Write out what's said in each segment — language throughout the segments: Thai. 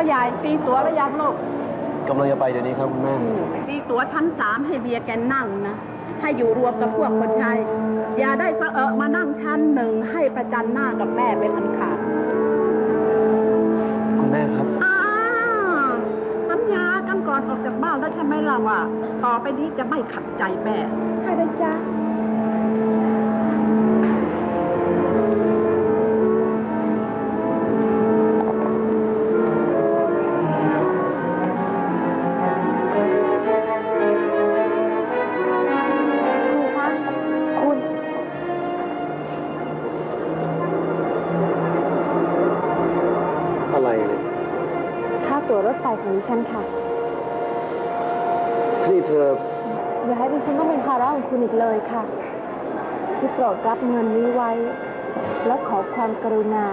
พ่อใหญ่ตีตั๋วแล้วยังลูกกำลังจะไปเดี๋ยวนี้ครับคุณแม่ ตีตั๋วชั้นสามให้เบียร์แกนั่งนะ ให้อยู่รวมกับพวกคนชาย อย่าได้สะเอะมานั่งชั้นหนึ่งให้ประจันหน้ากับแม่เป็นอันขาดคุณแม่ครับ อ้าวสัญญากันก่อนออกจากบ้านแล้วใช่ไหมล่ะว่า ต่อไปนี้จะไม่ขัดใจแม่ ใช่ไหมจ๊ะ ของดิฉันค่ะ นี่เธอ อย่าให้ดิฉันต้องเป็นภาระของคุณอีกเลยค่ะที่โปรดรับเงินนี้ไว้ และขอความกรุณา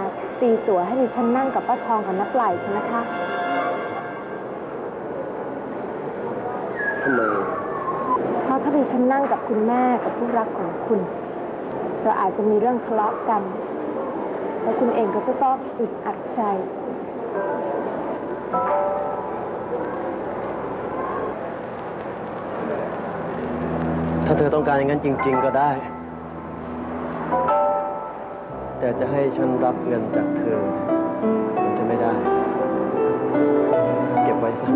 ตีตั๋วให้ดิฉันนั่งกับป้าทองกับนักไหลเถอะนะคะทำไมเพราะถ้าดิฉันนั่งกับคุณแม่กับผู้รักของคุณ เราอาจจะมีเรื่องทะเลาะกัน และคุณเองก็จะต้องอึดอัดใจ ถ้า เธอต้องการอย่างนั้นจริง ๆ ก็ได้ แต่จะให้ฉันรับเงินจากเธอ มันจะไม่ได้ เก็บไว้ซะ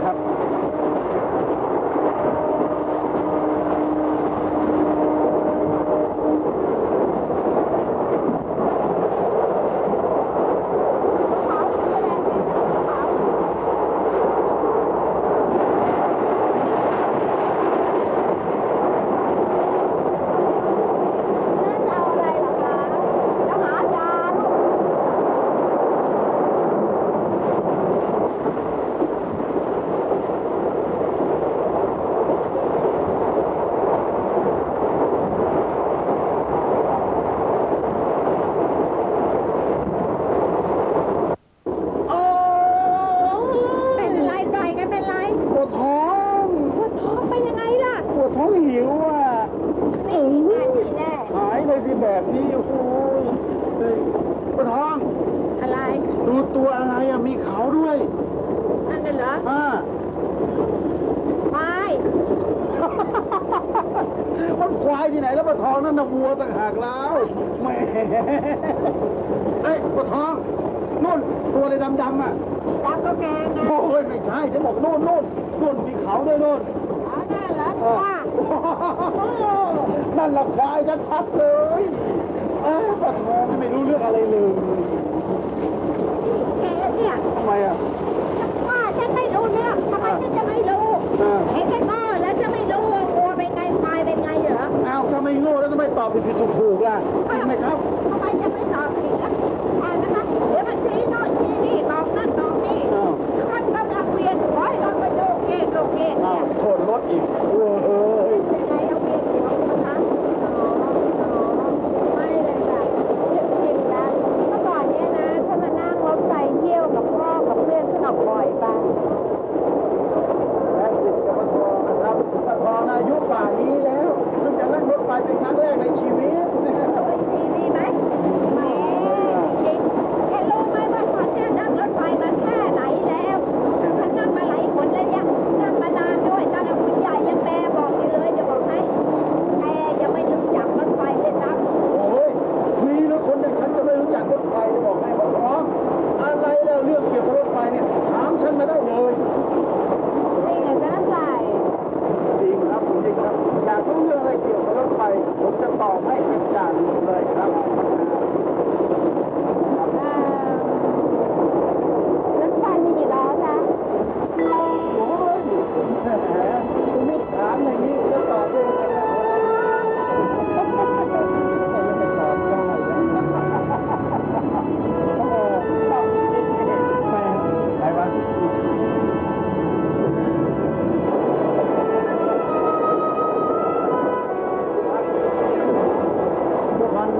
นะครับ แบบนี้โอ้โหเฮ้ยปะทองอะไรดูตัวอะไรอะมีเขาด้วยนั่นน่ะเหรออ่าไม่มันควายที่ไหนแล้วปะทองนั่นนะวัวต่างหากแล้วแหมเอ้ยปะทองนู่นตัวอะไรดำๆอะดำก็แกงไงโอ้ยไม่ใช่ฉันบอกนู่นนู่นนู่นมีเขาด้วยนู่นอ๋อนั่นเหรอว่า นั่นละควายชัดๆเลยเอ้ยปะทองไม่รู้เรื่องอะไรเลยแกเนี่ยทำไมอะว่าฉันไม่รู้เรื่องทำไมฉันจะไม่รู้อ่าเห็นกันก็แล้วจะไม่รู้ว่าวัวเป็นไงควายเป็นไงเหรออ้าวถ้าไม่โง่แล้วทำไมตอบผิดๆถูกๆล่ะใช่ไหมครับทำไมจะไม่ตอบผิดล่ะ ผมจะตอบให้เป็นจางเลยครับ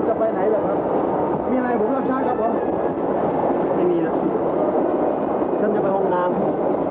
จะไปไหนเหรอครับ มีอะไรผมรับใช้ครับผม ไม่มีนะ ฉันจะไปห้องน้ำ